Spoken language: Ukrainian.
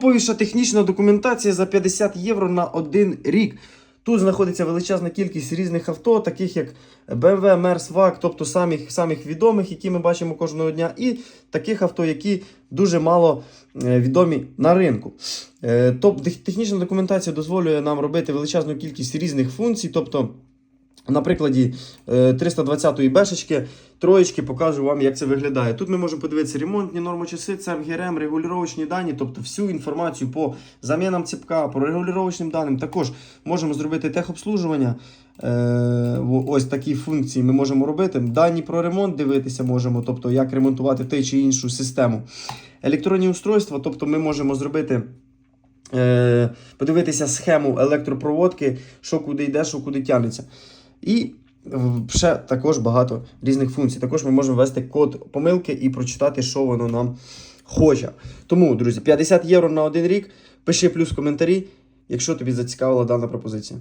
Пиша технічна документація за 50 євро на один рік. Тут знаходиться величезна кількість різних авто, таких як BMW, Mercedes, VAG, тобто самих, самих відомих, які ми бачимо кожного дня, і таких авто, які дуже мало е, відомі на ринку. Тобто технічна документація дозволює нам робити величезну кількість різних функцій. тобто на прикладі е, 320-ї бешечки, троєчки покажу вам, як це виглядає. Тут ми можемо подивитися ремонтні нормочаси, ЦМГРМ, регулювачні дані, тобто всю інформацію по замінам ціпка, по регулювачним даним. Також можемо зробити техобслужування. Е, ось такі функції ми можемо робити. Дані про ремонт дивитися можемо, тобто як ремонтувати те чи іншу систему. Електронні устройства, тобто ми можемо зробити. Е, подивитися схему електропроводки, що куди йде, що куди тягнеться. І ще також багато різних функцій. Також ми можемо ввести код помилки і прочитати, що воно нам хоче. Тому, друзі, 50 євро на один рік. Пиши плюс в коментарі, якщо тобі зацікавила дана пропозиція.